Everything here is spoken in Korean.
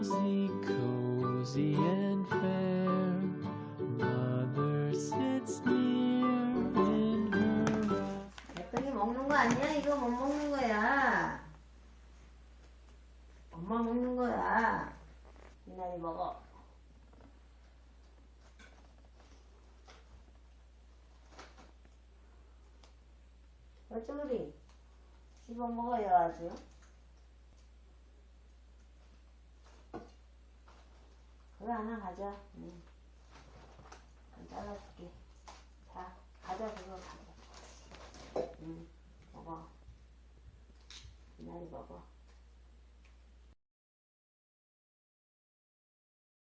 drowsy, cozy and fair. Mother sits near in her. 애떡이 먹는 거 아니야? 이거 못 먹는 거야. 엄마 먹는 거야. 이날이 먹어. 어쩌리? 씹어 먹어요 아주. 그거 하나 가져. 응. 잘라줄게. 자, 가져 그거 가져. 응, 먹어. 이날이 먹어.